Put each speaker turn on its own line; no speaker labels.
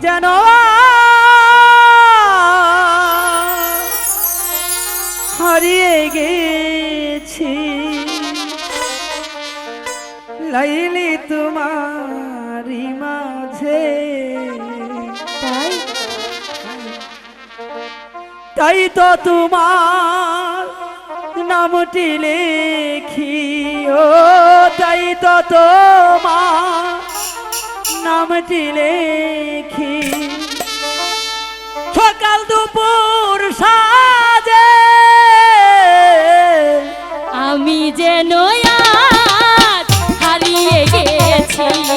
যেন হারিয়ে গেছি। লাইলি তোমারি মাঝে।
তাই?
তাই তো তোমার নামটি লেখি। ও, তাই তো তোমার নামটি লেখি সকাল দুপুর সাজে।
আমি যে নয়া হারিয়ে গেছি।